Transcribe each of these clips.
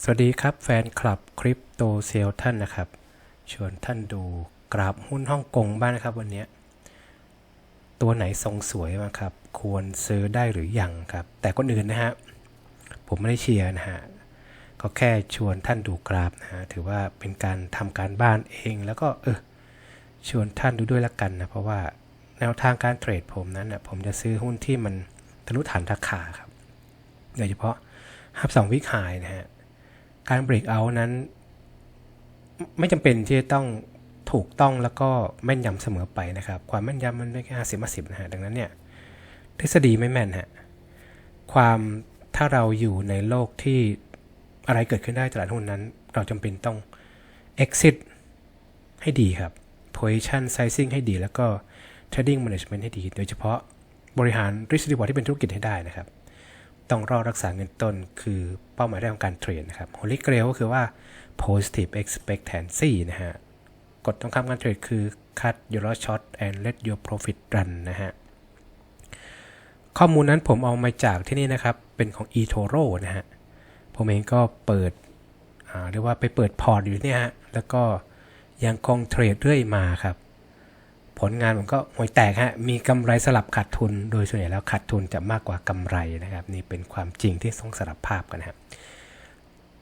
สวัสดีครับแฟนคลับคริปโตเซลท่านนะครับ ชวนท่านดูกราฟหุ้นฮ่องกงบ้างนะครับวันนี้ตัวไหนทรงสวยบ้างครับ ควรซื้อได้หรือยังครับ แต่คนอื่นนะฮะผมไม่ได้เชียร์นะฮะก็แค่ชวนท่านดูกราฟนะฮะถือว่าเป็นการทำการบ้านเอง แล้วก็เออชวนท่านดูด้วยละกันนะเพราะว่าแนวทางการเทรดผมนั้นนะผมจะซื้อหุ้นที่มันทะลุฐานราคาครับโดยเฉพาะฮับสองวิกไฮนะฮะ การเบรกเอาท์นั้น ไม่จำเป็นที่จะต้องถูกต้องแล้วก็แม่นยำเสมอไปนะครับ ความแม่นยำมันไม่แค่ห้าสิบสิบนะฮะดังนั้นเนี่ยทฤษฎีไม่แม่นฮะความถ้าเราอยู่ในโลกที่อะไรเกิดขึ้นได้ตลาดหุ้นนั้น เราจำเป็นต้อง exit ให้ดีครับ position sizing ให้ดี แล้วก็ trading management ให้ดี โดยเฉพาะบริหาร risk reward ที่เป็นธุรกิจให้ได้นะครับ ต้องรอรักษาเงินต้น คือเป้าหมายแรกของการเทรดนะครับ Holy Grail ก็คือว่า positive expectancy นะฮะกฎต้องคำการเทรดคือ cut your loss short and let your profit run นะฮะข้อมูลนั้นผมเอามาจากที่นี่นะครับ เป็นของ eToro นะฮะ ผมเองก็เปิดเรียกว่าไปเปิดพอร์ตอยู่เนี่ยฮะ แล้วก็ยังคงเทรดเรื่อยมาครับ ผลงานผมก็ห่วยแตกฮะมีกำไรสลับขาดทุน โดยส่วนใหญ่แล้วขาดทุนจะมากกว่ากำไรนะครับ นี่เป็นความจริงที่ต้องสลับภาพกันครับ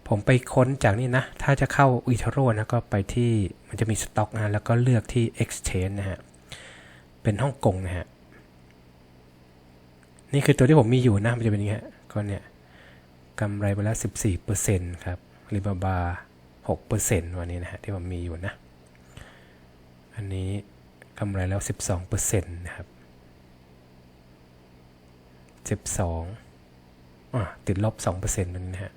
ผมไปค้นจากนี่นะ ถ้าจะเข้าอีทโรนะก็ไปที่มันจะมีสต็อกนะแล้วก็เลือกที่ Exchange นะฮะเป็นฮ่องกงนะฮะนี่คือตัวที่ผมมีอยู่นะมันจะเป็นอย่างนี้ฮะก็เนี่ยกำไรไปแล้ว 14%ครับรีบาบา6%วันนี้นะฮะที่ผมมีอยู่นะ อันนี้ กำไรแล้ว 12%นะครับ 12อะติดลบ 2%นึงนะฮะ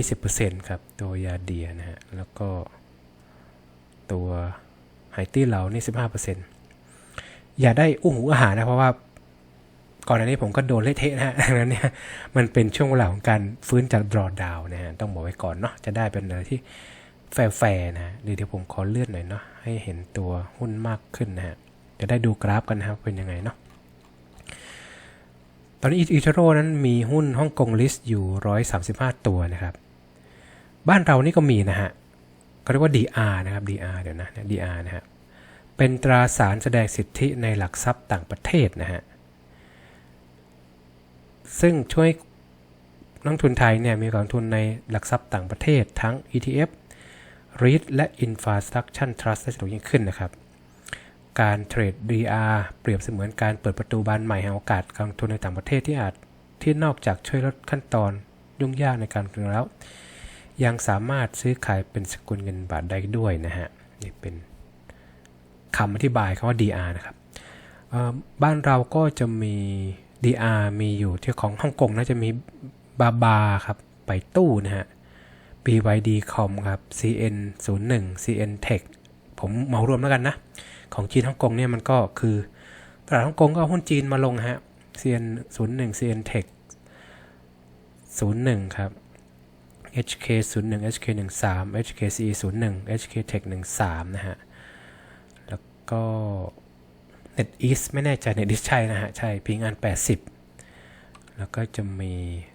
20%ครับ ตัวยาเดียนะฮะ แล้วก็ตัวไฮตี้เหลานี่ 15%อย่าได้อู้หูอาหารนะเพราะว่าก่อนอันนี้ผมก็โดนเละเทะนะฮะดังนั้นเนี่ยมันเป็นช่วงเวลาของการฟื้นจาก drawdown นะฮะต้องบอกไว้ก่อนเนาะจะได้เป็นอะไรที่ แฟร์ๆนะเดี๋ยวผมขอเลื่อนหน่อยเนาะให้เห็นตัวหุ้นมากขึ้นนะฮะจะได้ดูกราฟกันนะครับเป็นยังไงเนาะตอนนี้อีทโรนั้นมีหุ้นฮ่องกงลิสต์อยู่ 135 ตัวนะครับ บ้านเรานี่ก็มีนะฮะก็เรียกว่า DR นะครับ DR เดี๋ยวนะ DR นะฮะเป็นตราสารแสดงสิทธิในหลักทรัพย์ต่างประเทศนะฮะซึ่งช่วยนักทุนไทยเนี่ยมีกองทุนในหลักทรัพย์ต่างประเทศทั้ง ETF REIT และ Infrastructure Trust ได้สะดวกยิ่งขึ้นนะครับ การเทรด DR เปรียบเสมือนการเปิดประตูบานใหม่แห่งโอกาสการลงทุนในต่างประเทศที่อาจที่นอกจากช่วยลดขั้นตอนยุ่งยากในการลงทุนแล้ว ยังสามารถซื้อขายเป็นสกุลเงินบาทได้ด้วยนะฮะนี่เป็นคำอธิบายคำว่า DR นะครับบ้านเราก็จะมี DR มีอยู่ที่ของฮ่องกงน่าจะมีบาบาครับ ไปตู้นะฮะ BYD Com ครับ CN 0 1 CN Tech ผมเหมารวมแล้วกันนะ ของจีนฮ่องกงเนี่ยมันก็คือตลาดฮ่องกงก็เอาหุ้นจีนมาลงฮะ CN 0 1 CN Tech 0 1 ครับ HK 0 1 HK 1 3 HKCE 0 1 HK Tech 1 3 นะฮะ แล้วก็ NetEase ไม่แน่ใจ NetEase ใช่นะฮะ ใช่พิงอัน 80 แล้วก็จะมี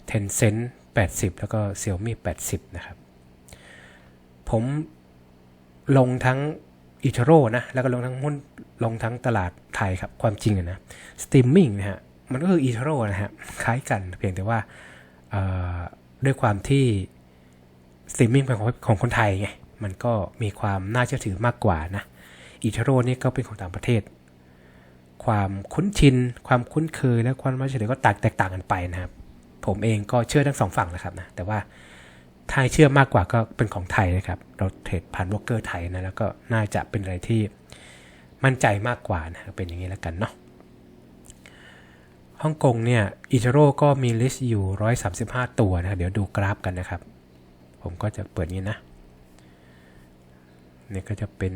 Tencent 80 แล้วก็ Xiaomi 80 นะครับ ผมลงทั้งอีทโรนะ แล้วก็ลงทั้งหุ้นลงทั้งตลาดไทยครับ ความจริงนะสตรีมมิ่งนะฮะ มันก็คืออีทโรนะฮะ คล้ายกันเพียงแต่ว่าด้วยความที่สตรีมมิ่งเป็นของของคนไทยไง มันก็มีความน่าเชื่อถือมากกว่านะอีทโรนี่ก็เป็นของต่างประเทศ ความคุ้นชิน ความคุ้นเคยและความน่าเชื่อถือก็แตกต่างกันไปนะครับ ผมเองก็เชื่อทั้งสองฝั่งนะครับนะแต่ว่าถ้าเชื่อมากกว่าก็เป็นของไทยนะครับ เราเทรดผ่านวอลเกอร์ไทยนะแล้วก็น่าจะเป็นอะไรที่มั่นใจมากกว่านะเป็นอย่างนี้แล้วกันเนาะฮ่องกงเนี่ยอิจิโร่ก็มีลิสต์อยู่ 135 ตัวนะเดี๋ยวดูกราฟกันนะครับ ผมก็จะเปิดนี้นะเนี่ยก็จะเป็น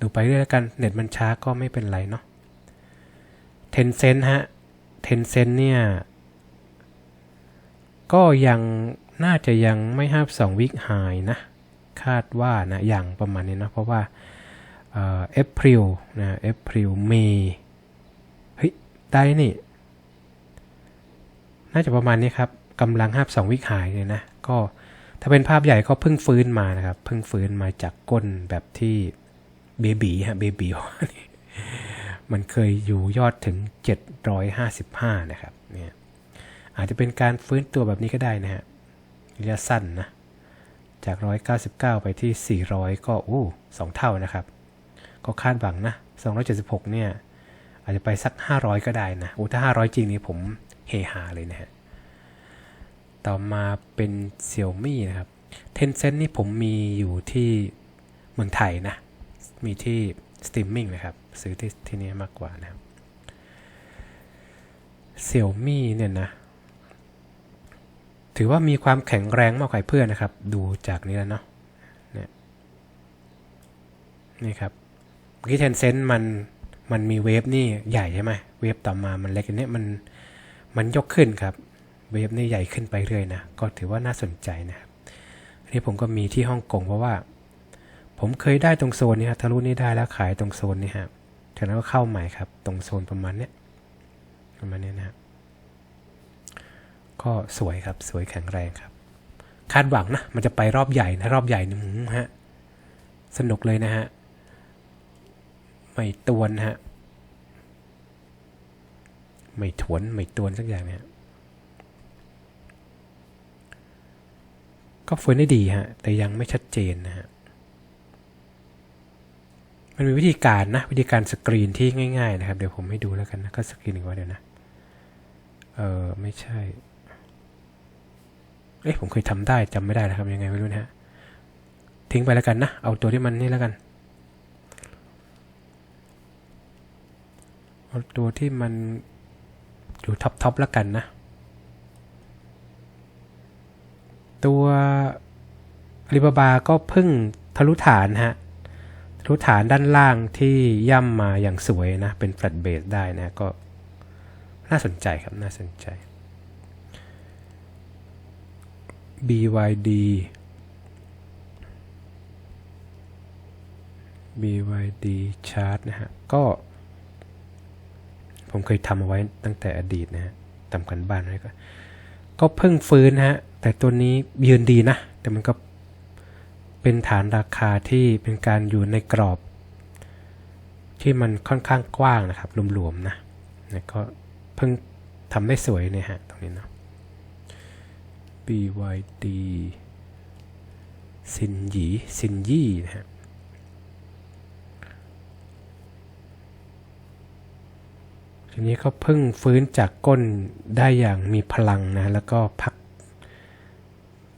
ดูไปเรื่อยกัน เน็ตมันช้าก็ไม่เป็นไรเนาะเทนเซนฮะเทนเซนเนี่ย ก็ยังน่าจะยังไม่ห้าสองวิกไฮนะ คาดว่านะอย่างประมาณนี้นะ เพราะว่าเอพริลนะเอพริลเมย์เฮ้ยได้นี่ น่าจะประมาณนี้ครับกำลังห้าสองวิกหายเนี่ยนะ ก็ถ้าเป็นภาพใหญ่ก็เพิ่งฟื้นมานะครับ เพิ่งฟื้นมาจากก้นแบบที่เบบีฮะเบบีมันเคยอยู่ยอดถึง 755 นะครับ อาจจะเป็นการฟื้นตัวแบบนี้ก็ได้นะฮะระยะสั้นนะ จาก 199 ไปที่ 400 ก็อู้สองเท่านะครับ ก็คาดหวังนะ 276 เนี่ย อาจจะไปสัก 500 ก็ได้นะโอ้ถ้า 500 จริงนี่ผมเฮฮาเลยนะฮะ ต่อมาเป็นเซี่ยมี่นะครับ Tencent นี่ผมมีอยู่ที่เมืองไทยนะ มีที่สตรีมมิ่งนะครับ ซื้อที่ที่นี่มากกว่านะครับเซี่ยมี่เนี่ยนะ ถือว่ามีความแข็งแรงมากกว่าเพื่อนนะครับ ดูจากนี้แล้วเนาะนี่ยนี่ครับเมื่อกี้เทนเซนต์มันมันมีเวฟนี่ใหญ่ใช่ไหมเวฟต่อมามันเล็กอันนี้มันมันยกขึ้นครับเวฟนี่ใหญ่ขึ้นไปเรื่อยนะก็ถือว่าน่าสนใจนะครับอันนี้ผมก็มีที่ฮ่องกงเพราะว่า ผมเคยได้ตรงโซนนี้ครับทะลุนี่ได้แล้วขายตรงโซนนี้ครับจากนั้นก็เข้าใหม่ครับ ตรงโซนประมาณเนี้ยประมาณเนี้ยนะครับ ก็สวยครับสวยแข็งแรงครับ คาดหวังนะ มันจะไปรอบใหญ่นะ รอบใหญ่นี่ฮะสนุกเลยนะฮะไม่ตวนฮะไม่ถวนไม่ตวนสักอย่างเนี่ยก็ฟื้นได้ดีฮะ แต่ยังไม่ชัดเจนนะฮะ มันมีวิธีการนะ วิธีการสกรีนที่ง่าย ๆ นะครับ เดี๋ยวผมให้ดูแล้วกันนะ ก็สกรีนอีกว่าเดี๋ยวนะ เออไม่ใช่ เอ้ยผมเคยทำได้จำไม่ได้นะครับยังไงไม่รู้นะฮะทิ้งไปแล้วกันนะ เอาตัวที่มันนี่แล้วกัน เอาตัวที่มันอยู่ท็อปทอปแล้วกันนะ ตัวลิบาบาก็พิ่งทะลุฐานฮะทะลุฐานด้านล่างที่ย่ำมาอย่างสวยนะ เป็นแฟลตเบสได้นะก็น่าสนใจครับ น่าสนใจ BYD BYD chart นะฮะ ก็ ผมเคยทำเอาไว้ตั้งแต่อดีตนะฮะทำกันบ้านไว้ก็ ก็เพิ่งฟื้นนะฮะ แต่ตัวนี้ยืนดีนะ แต่มันก็เป็นฐานราคาที่เป็นการอยู่ในกรอบ ที่มันค่อนข้างกว้างนะครับรวมๆนะนะก็เพิ่งทำได้สวยเนี่ยฮะ ตรงนี้เนาะ BYD ซินหยีซินยี่นะฮะทีนี้ก็เพิ่งฟื้นจากก้นได้อย่างมีพลังนะ แล้วก็พัก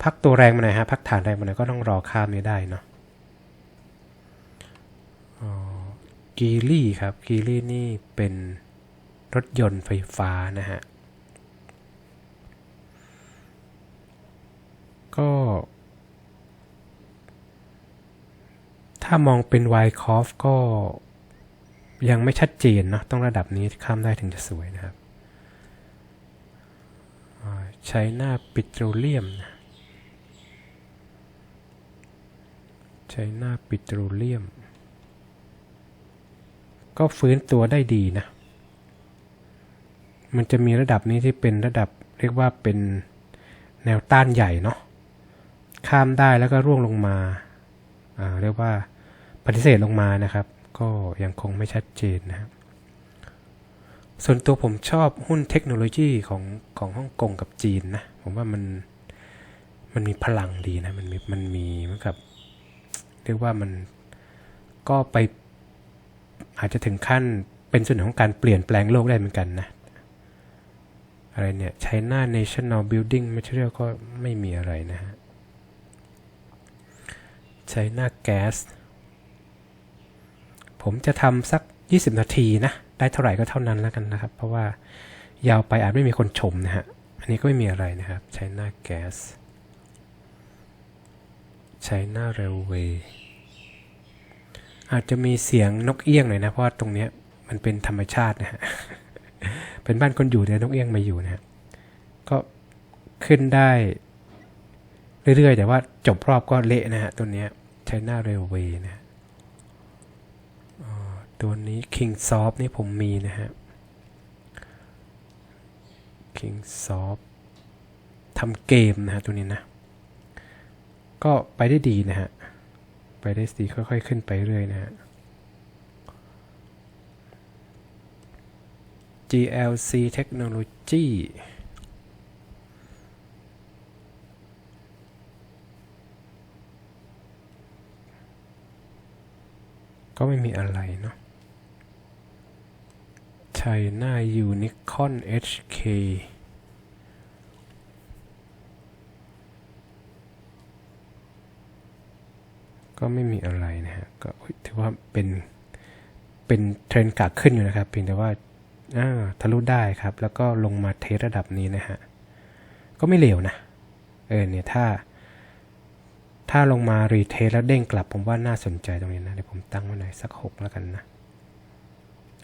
พักตัวแรงมาหน่อยฮะ พักฐานแรงมาหน่อยก็ต้องรอข้ามนี้ได้เนาะกีลี่ครับ กีลี่นี่เป็นรถยนต์ไฟฟ้านะฮะ ก็ ถ้ามองเป็น y c o f ก็ยังไม่ชัดเจนเนาะต้องระดับนี้ข้ามได้ถึงจะสวยนะครับใช้หน้าปิโตรเลียมใช้หน้าปิโตรเลียม ก็ฟื้นตัวได้ดีนะ มันจะมีระดับนี้ที่เป็นระดับเรียกว่าเป็นแนวต้านใหญ่เนาะ ข้ามได้แล้วก็ร่วงลงมาเรียกว่าปฏิเสธลงมานะครับ ก็ยังคงไม่ชัดเจนนะครับส่วนตัวผมชอบหุ้นเทคโนโลยีของของฮ่องกงกับจีนนะ ผมว่ามันมันมีพลังดีนะ มันมีมันมีเหมือนกับเรียกว่ามันก็ไปอาจจะถึงขั้นเป็นส่วนของการเปลี่ยนแปลงโลกได้เหมือนกันนะ อะไรเนี่ย China National Building Material ก็ไม่มีอะไรนะฮะ China Gas ผมจะทำสัก 20 นาทีนะ ได้เท่าไหร่ก็เท่านั้นแล้วกันนะครับ เพราะว่ายาวไปอาจไม่มีคนชมนะฮะ อันนี้ก็ไม่มีอะไรนะครับ China Gas China Railway อาจจะมีเสียงนกเอี้ยงหน่อยนะ เพราะว่าตรงนี้มันเป็นธรรมชาตินะฮะ เป็นบ้านคนอยู่แต่นกเอี้ยงมาอยู่นะฮะ ก็ขึ้นได้เรื่อยๆ แต่ว่าจบรอบก็เละนะฮะตัวนี้ China Railway นะตัวนี้ King Soft นี่ผมมีนะฮะ King Soft ทำเกมนะฮะ ตัวนี้นะ ก็ไปได้ดีนะฮะ ไปได้ดีค่อยๆ ขึ้นไปเรื่อยนะฮะ GLC Technology ก็ไม่มีอะไรเนาะ China Unicorn HK ก็ไม่มีอะไรนะฮะ ก็ถือว่าเป็น เป็นเทรนด์กาขึ้นอยู่นะครับ เพียงแต่ว่าอ่าทะลุได้ครับ แล้วก็ลงมาเทสระดับนี้นะฮะ ก็ไม่เลวนะ เออเนี่ยถ้า ถ้าลงมารีเทสแล้วเด้งกลับ ผมว่าน่าสนใจตรงนี้นะ เดี๋ยวผมตั้งไว้หน่อยสักหกแล้วกันนะ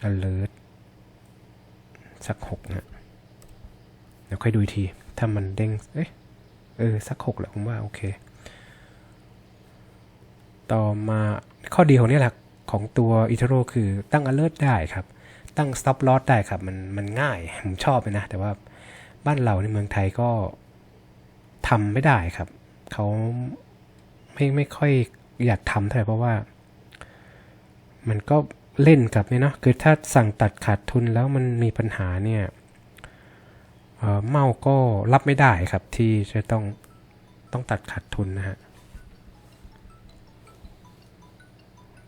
alert สักหกนะเดี๋ยวค่อยดูที ถ้ามันเด้ง เอ๊ะเออ สักหกแหละผมว่า โอเค ต่อมาข้อดีของนี่แหละของตัว e t e r o คือตั้ง alert ได้ครับ ตั้ง stop loss ได้ครับ มันมันง่าย ผมชอบเลยนะ แต่ว่าบ้านเราในเมืองไทยก็ทำไม่ได้ครับ เขา ไม่ไม่ค่อยอยากทำเท่าไหร่เพราะว่า มันก็เล่นกับเนี่ยเนาะคือถ้าสั่งตัดขาดทุนแล้วมันมีปัญหาเนี่ยเเมาก็รับไม่ได้ครับที่จะต้องต้องตัดขาดทุนนะฮะ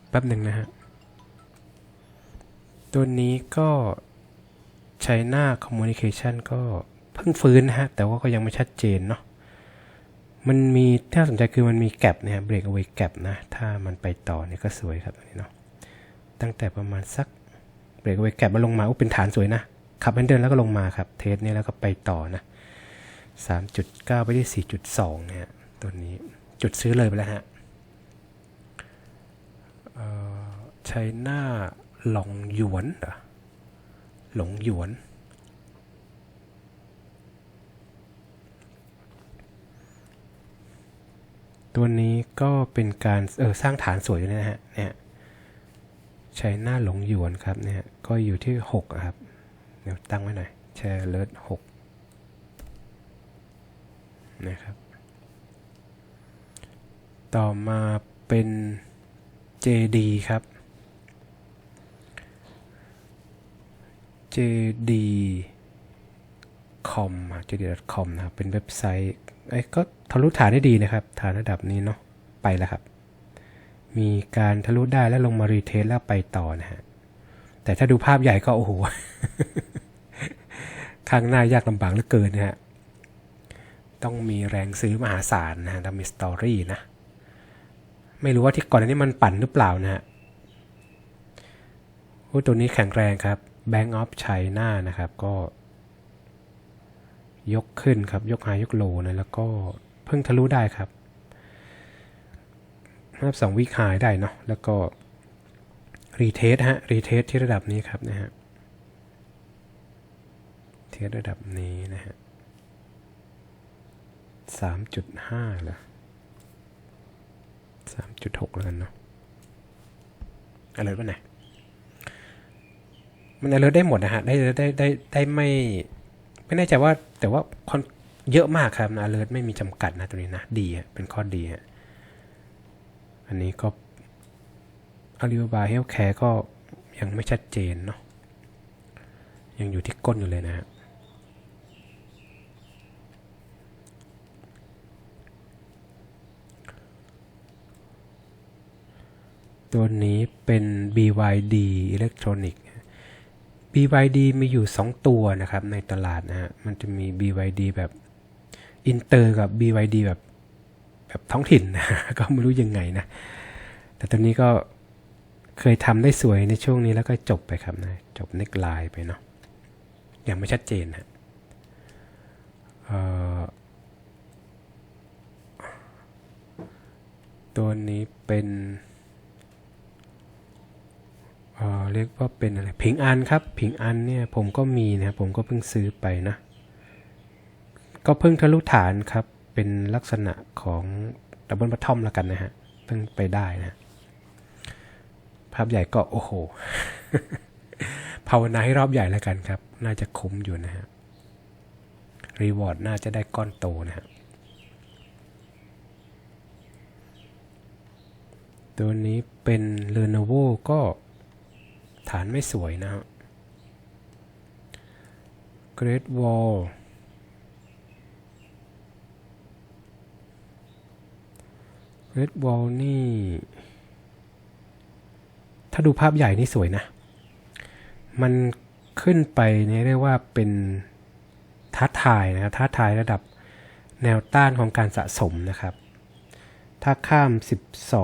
แป๊บหนึ่งนะฮะตัวนี้ก็ China Communication ก็เพิ่งฟื้นนะฮะ แต่ว่าก็ยังไม่ชัดเจนเนาะ มันมีที่น่าสนใจคือมันมีแกลบนะฮะเบรกเอาไว้แกลบนะ ถ้ามันไปต่อเนี่ยก็สวยครับอันนี้เนาะตั้งแต่ประมาณสักเบรกเอาไว้แกลบมาลงมาอุ้เป็นฐานสวยนะขับเดินแล้วก็ลงมาครับเทสเนี่ยแล้วก็ไปต่อนะ3.9 ไปที่ 4.2เนี่ยตัวนี้จุดซื้อเลยไปแล้วฮะใช้หน้าหลงหยวนหรอหลงหยวน ตัวนี้ก็เป็นการเออสร้างฐานสวยอยู่นะฮะเนี่ยใช้หน้าหลงหยวนครับเนี่ยก็อยู่ที่ 6 ครับเดี๋ยวตั้งไว้หน่อยแชร์เลิศ6นะครับ ต่อมาเป็น JD ครับ JD com อะ JD.com นะครับเป็นเว็บไซต์ ก็ทะลุฐานได้ดีนะครับ ฐานระดับนี้เนาะไปแล้วครับ มีการทะลุได้แล้วลงมารีเทสแล้วไปต่อนะฮะแต่ถ้าดูภาพใหญ่ก็โอ้โหข้างหน้ายากลำบากเหลือเกินนะฮะต้องมีแรงซื้อมหาศาลนะฮะทำมีสตอรี่นะ ไม่รู้ว่าที่ก่อนนี้มันปั่นหรือเปล่านะฮะตัวนี้แข็งแรงครับ Bank of China นะครับ ก็ ยกขึ้นครับ ยกหายกโลนะแล้วก็เพิ่งทะลุได้ครับนับสองวิคายได้เนาะแล้วก็รีเทสฮะรีเทสที่ระดับนี้ครับนะฮะเทสระดับนี้นะฮะสามจุดห้าเหรอสามจุดหกแล้วกันเนาะอะไรวะไหนมันอะไรได้หมดนะฮะได้ได้ได้ได้ไม่ ไม่แน่ใจว่าแต่ว่าคนเยอะมากครับนะเลิศไม่มีจำกัดนะตัวนี้นะดีเป็นข้อดีอันนี้ก็อาลีบาบาเฮลแคร์ก็ยังไม่ชัดเจนเนาะยังอยู่ที่ก้นอยู่เลยนะฮะตัวนี้เป็น BYD Electronic BYD มีอยู่ 2 ตัวนะครับ ในตลาดนะฮะ มันจะมี BYD แบบอินเตอร์กับ BYD แบบแบบท้องถิ่นนะ ก็ไม่รู้ยังไงนะ แต่ตัวนี้ก็เคยทำได้สวยในช่วงนี้แล้วก็จบไปครับนะ จบเน็กไลน์ไปเนาะ ยังไม่ชัดเจนฮะตัวนี้เป็น เรียกว่าเป็นอะไรผิงอันครับผิงอันเนี่ยผมก็มีนะผมก็เพิ่งซื้อไปนะ ก็เพิ่งทะลุฐานครับ เป็นลักษณะของดับเบิลบัตทอมแล้วกันนะฮะเพิ่งไปได้นะภาพใหญ่ก็โอ้โห ภาวนาให้รอบใหญ่แล้วกันครับ น่าจะคุ้มอยู่นะฮะรีวอร์ดน่าจะได้ก้อนโตนะฮะตัวนี้เป็น Lenovo ก็ ฐานไม่สวยนะฮะ Great Wall Great Wall นี่ ถ้าดูภาพใหญ่นี่สวยนะ มันขึ้นไปเนี่ยเรียกว่าเป็นท้าทายนะครับท้าทายระดับแนวต้านของการสะสมนะครับ ถ้าข้าม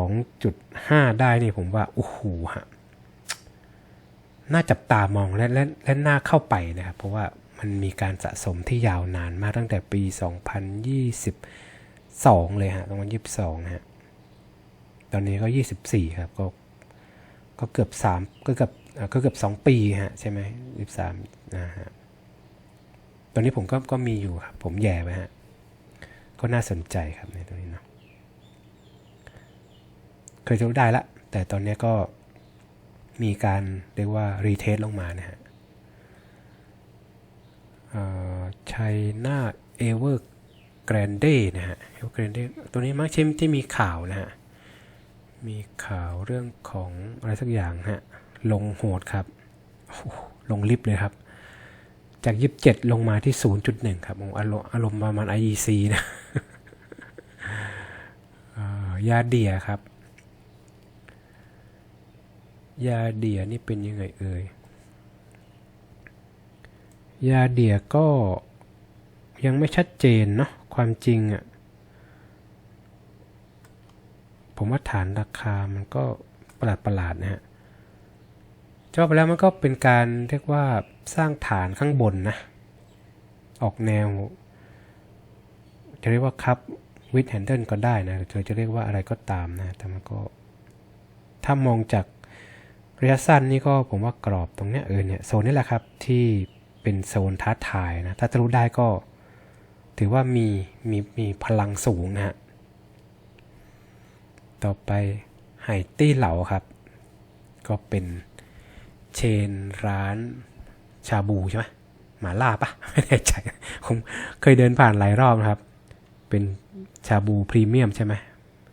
12.5 ได้นี่ผมว่า โอ้โหฮะ น่าจับตามองและและและน่าเข้าไปนะครับ เพราะว่ามันมีการสะสมที่ยาวนานมากตั้งแต่ปี 2022 เลยฮะ2022ฮะตอนนี้ก็ 24 ครับก็ก็เกือบ3ก็เกือบก็เกือบ 2 ปีฮะใช่ไหม23นะฮะตอนนี้ผมก็ก็มีอยู่ครับ ผมแย่ไว้ฮะก็น่าสนใจครับในตัวนี้เนาะเคยทะลุได้ละ แต่ตอนนี้ก็ มีการเรียกว่ารีเทสลงมานะฮะชัยนาเอเวอร์แกรนเดนะฮะเอเวอร์แกรนเดตัวนี้มักใช่ที่มีข่าวนะฮะ มีข่าวเรื่องของอะไรสักอย่างฮะ ลงโหดครับ ลงลิฟต์เลยครับ จาก 27 ลงมาที่ 0.1 ครับอารมณ์อารมณ์ประมาณ IEC นะยาเดียครับ ยาเดียนี่เป็นยังไงเอ่ย ยาเดียก็ยังไม่ชัดเจนเนาะความจริงอะ่ะ ผมว่าฐานราคามันก็ประหลาดประหลาดนะฮะจะว่าไปแล้วมันก็เป็นการเรียกว่าสร้างฐานข้างบนนะ ออกแนว จะเรียกว่าครับวิดแฮนเดิลก็ได้นะหรือจะเรียกว่าอะไรก็ตามนะ แต่มันก็ถ้ามองจาก ระยะสั้นนี่ก็ผมว่ากรอบตรงเนี้ยเออเนี่ยโซนนี้แหละครับที่เป็นโซนท้าทายนะถ้าทะลุได้ก็ ถือว่ามีมีมีพลังสูงนะฮะต่อไปไห่ตี้เหลาครับ ก็เป็นเชนร้านชาบูใช่ไหมหมาล่าปะไม่แน่ใจผมเคยเดินผ่านหลายรอบนะครับ เป็นชาบูพรีเมียมใช่ไหม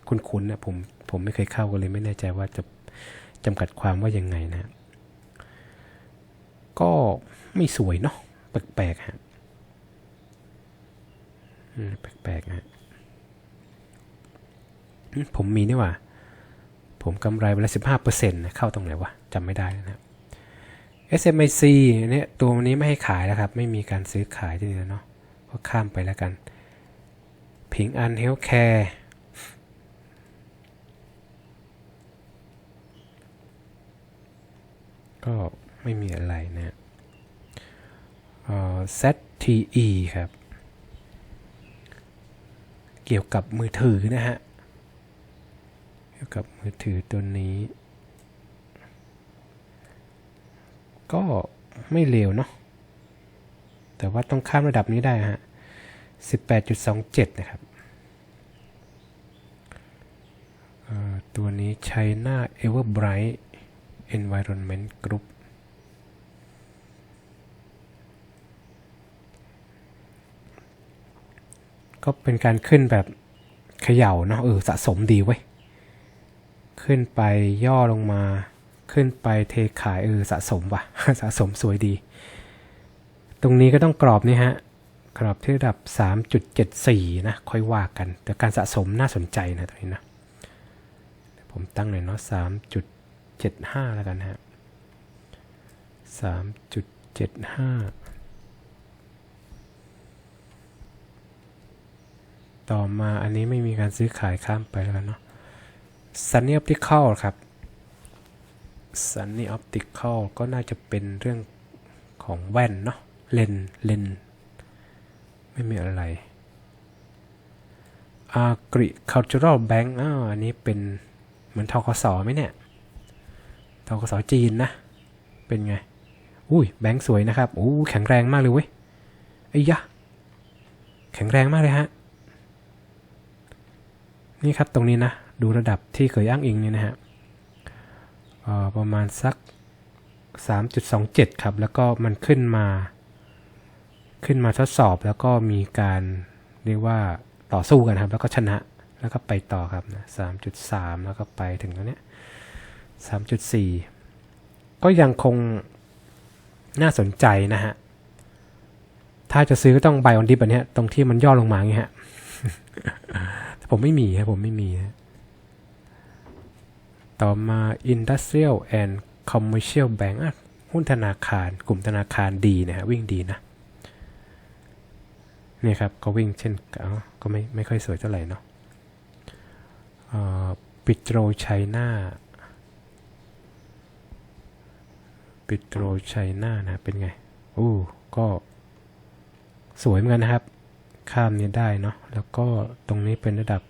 คุ้นๆนะผมผมไม่เคยเข้าก็เลยไม่แน่ใจว่าจะ จำกัดความว่ายังไงนะ ก็ไม่สวยเนาะแปลกๆฮะแปลกๆฮะผมมีนี่ว่า ผมกำไรไปละสิบห้าเปอร์เซ็นต์เข้าตรงไหนวะจำไม่ได้นะครับ SMIC เนี่ยตัวนี้ไม่ให้ขายแล้วครับ ไม่มีการซื้อขายที่นี่แล้วเนาะก็ข้ามไปแล้วกัน พิงอันเฮลท์แคร์ ก็ไม่มีอะไรนะเอ่อ ZTE ครับ เกี่ยวกับมือถือนะฮะ เกี่ยวกับมือถือตัวนี้ ก็ไม่เลวเนาะ แต่ว่าต้องข้ามระดับนี้ได้ฮะ 18.27 นะครับตัวนี้ China Everbright Environment Group ก็เป็นการขึ้นแบบเขย่าเนาะเออสะสมดีเว้ย ขึ้นไปย่อลงมา ขึ้นไปเทขายเออสะสมว่ะ สะสมสวยดี ตรงนี้ก็ต้องกรอบนี่ฮะ กรอบที่ระดับ 3.74 นะ ค่อยว่ากัน แต่การสะสมน่าสนใจนะตรงนี้นะ ผมตั้งหน่อยเนาะ 3.75 แล้วกันฮะ3.75 ต่อมาอันนี้ไม่มีการซื้อขายข้ามไปแล้วกันเนาะ Sunny Optical ครับ Sunny Optical ก็น่าจะเป็นเรื่องของแว่นเนาะ เลน เลน ไม่มีอะไร Agricultural Bank อ้าวอันนี้เป็นเหมือนทกสไหมเนี่ย ทกสจีนนะ เป็นไง อุ้ยแบงค์สวยนะครับโอ้แข็งแรงมากเลยเว้ยไอ้ยะ แข็งแรงมากเลยฮะ นี่ครับตรงนี้นะ ดูระดับที่เคยอ้างอิงนี่นะฮะประมาณสัก 3.27 ครับ แล้วก็มันขึ้นมา ขึ้นมาทดสอบแล้วก็มีการเรียกว่าต่อสู้กันครับ แล้วก็ชนะแล้วก็ไปต่อครับนะสามจุดสามแล้วก็ไปถึงตรงเนี้ย สามจุดสี่ก็ยังคงน่าสนใจนะฮะ ถ้าจะซื้อก็ต้อง buy on dip อันนี้ตรงที่มันย่อลงมาอย่างเงี้ยฮะแต่ผมไม่มีครับผมไม่มีฮะต่อมา Industrial and Commercial Bank หุ้นธนาคาร กลุ่มธนาคารดีนะฮะ วิ่งดีนะเนี่ยครับ ก็วิ่งเช่นอ๋อก็ไม่ไม่ค่อยสวยเท่าไหร่เนาะปิโตรไชน่า ปิโตรไชน่านะเป็นไงอู้ก็สวยเหมือนกันนะครับ ข้ามนี้ได้เนาะแล้วก็ตรงนี้เป็นระดับ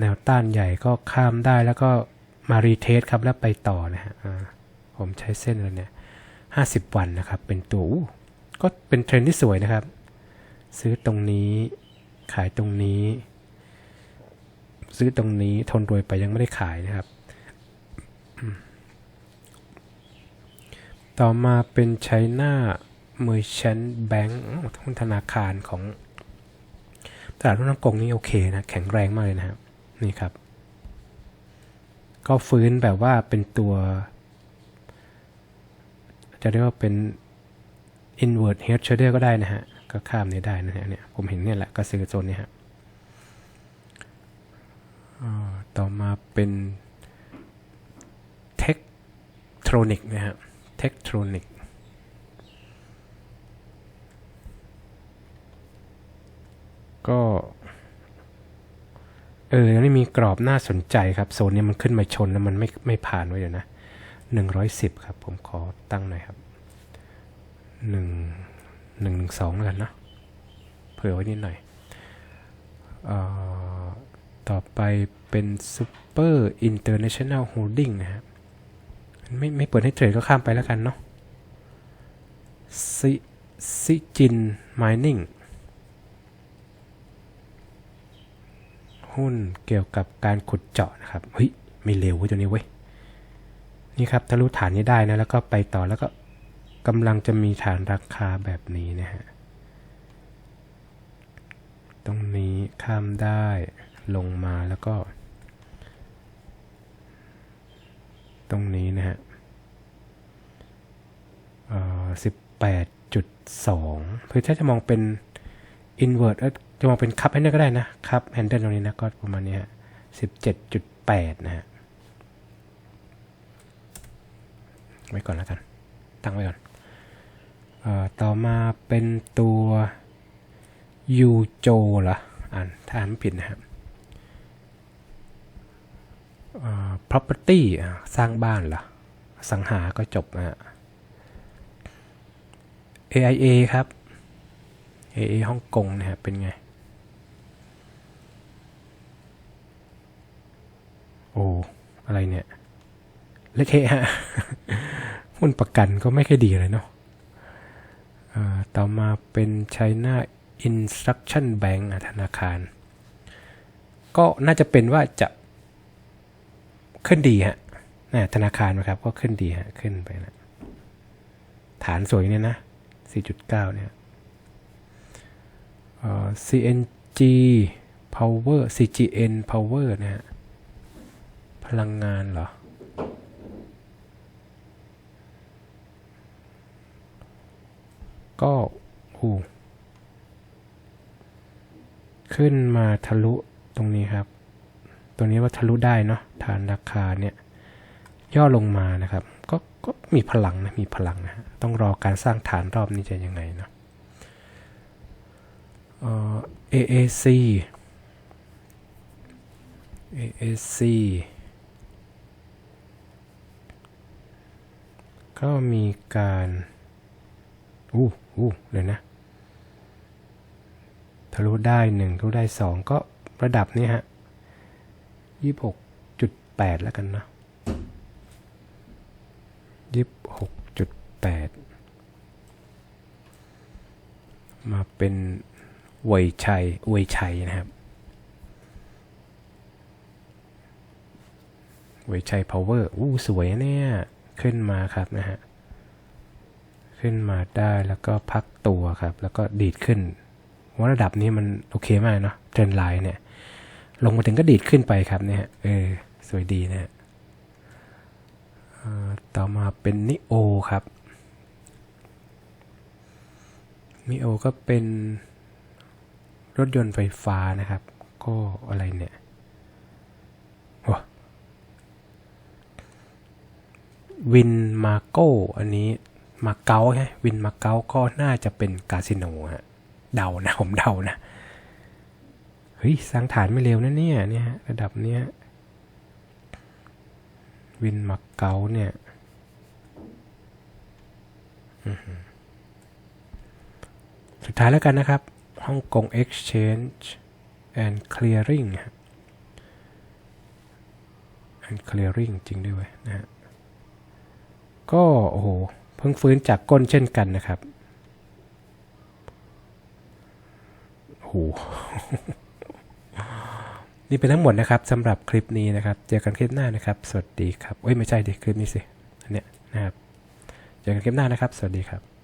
แนวต้านใหญ่ก็ข้ามได้แล้วก็มารีเทสครับแล้วไปต่อนะฮะผมใช้เส้นเลยเนี่ยห้าสิบวันนะครับ เป็นตัวอู้ก็เป็นเทรนที่สวยนะครับ ซื้อตรงนี้ขายตรงนี้ ซื้อตรงนี้ทนรวยไปยังไม่ได้ขายนะครับอืม ต่อมาเป็น China Merchant Bank หุ้นธนาคารของตลาดหุ้นฮ่องกงนี่โอเคนะ แข็งแรงมากเลยนะครับ นี่ครับ ก็ฟื้นแบบว่าเป็นตัว จะเรียกว่าเป็น invert head shoulder ก็ได้นะฮะ ก็ข้ามนี้ได้นะฮะเนี่ยผมเห็นเนี่ยแหละก็ซื้อโซนนี้ฮะต่อมาเป็น Tektronic นะฮะ Tektronic ก็ เออแล้วนี่มีกรอบน่าสนใจครับ โซนนี้มันขึ้นมาชนแล้วมันไม่ไม่ผ่านไว้เดี๋ยวนะหนึ่งร้อยสิบครับ ผมขอตั้งหน่อยครับหนึ่งหนึ่งหนึ่งสองแล้วกันเนาะเผื่อไว้นิดหน่อยออต่อไปเป็น Super International Holding นะครับ ไม่ไม่เปิดให้เทรดก็ข้ามไปแล้วกันเนาะซิซิจิน Mining หุ้นเกี่ยวกับการขุดเจาะนะครับ เฮ้ย ไม่เร็วเว้ยตัวนี้เว้ย นี่ครับทะลุฐานนี้ได้นะ แล้วก็ไปต่อแล้วก็กำลังจะมีฐานราคาแบบนี้นะฮะ ตรงนี้ข้ามได้ลงมาแล้วก็ ตรงนี้นะฮะสิบแปดจุดสองเพื่อถ้าจะมองเป็น invert เอ้ยจะมองเป็นคัพแฮนเดิลก็ได้นะคัพแฮนเดิลตรงนี้นะก็ประมาณนี้สิบเจ็ดจุดแปดนะฮะไว้ก่อนแล้วกัน ตั้งไว้ก่อนเออต่อมาเป็นตัวยูโจเหรออ่านถ้าอ่านไม่ผิดนะครับ property สร้างบ้านเหรอสังหาก็จบนะฮะ AIA ครับ AIA ฮ่องกงนะฮะเป็นไง โอ้ อะไรเนี่ยเล็กเทะฮะหุ้นประกันก็ไม่ค่อยดีเลยเนาะต่อมาเป็น China Instruction Bank ธนาคาร ก็น่าจะเป็นว่าจะ ขึ้นดีฮะนะธนาคารนะครับก็ขึ้นดีฮะขึ้นไปนะฐานสวยเนี่ยนะ 4.9 เนี่ยเอ่อ CNG Power CGN Power นะฮะพลังงานเหรอ ก็หูขึ้นมาทะลุตรงนี้ครับ ตรงนี้ว่าทะลุได้เนาะฐานราคาเนี่ยย่อลงมานะครับ ก็ก็มีพลังนะ มีพลังนะ ต้องรอการสร้างฐานรอบนี้จะยังไงเนาะเอ่อ AAC AAC ก็มีการอู้อู้เลยนะทะลุได้หนึ่งทะลุได้สองก็ระดับนี้ฮะ ยี่หกจุดแปดแล้วกันนะยี่หกจุดแปดมาเป็นเวยชัยเวยชัยนะครับเวยชัยพาวเวอร์อู้สวยเนี่ย ขึ้นมาครับนะฮะ ขึ้นมาได้แล้วก็พักตัวครับ แล้วก็ดีดขึ้นว่าระดับนี้มันโอเคมากเนาะเทรนไลน์เนี่ย ลงมาถึงก็ดีดขึ้นไปครับเนี่ยเออสวยดีเนี่ยต่อมาเป็นนิโอครับนิโอก็เป็นรถยนต์ไฟฟ้านะครับ ก็อะไรเนี่ยโอ้วินมาโกอันนี้มาเก๊าใช่ไหมวินมาเก๊าก็น่าจะเป็นคาสิโนฮะเดานะผมเดานะ เฮ้ยสร้างฐานไม่เร็วนะเนี่ยเนี่ยระดับเนี้ยวินมาเกาเนี่ยสุดท้ายแล้วกันนะครับฮ่องกง Exchange and Clearing ฮะ and Clearing จริงด้วยนะฮะก็โอ้โหเพิ่งฟื้นจากก้นเช่นกันนะครับโอ้โห นี่เป็นทั้งหมดนะครับสำหรับคลิปนี้นะครับ เจอกันคลิปหน้านะครับ สวัสดีครับเอ้ยไม่ใช่ดิคลิปนี้สิอันเนี้ยนะครับ เจอกันคลิปหน้านะครับ สวัสดีครับ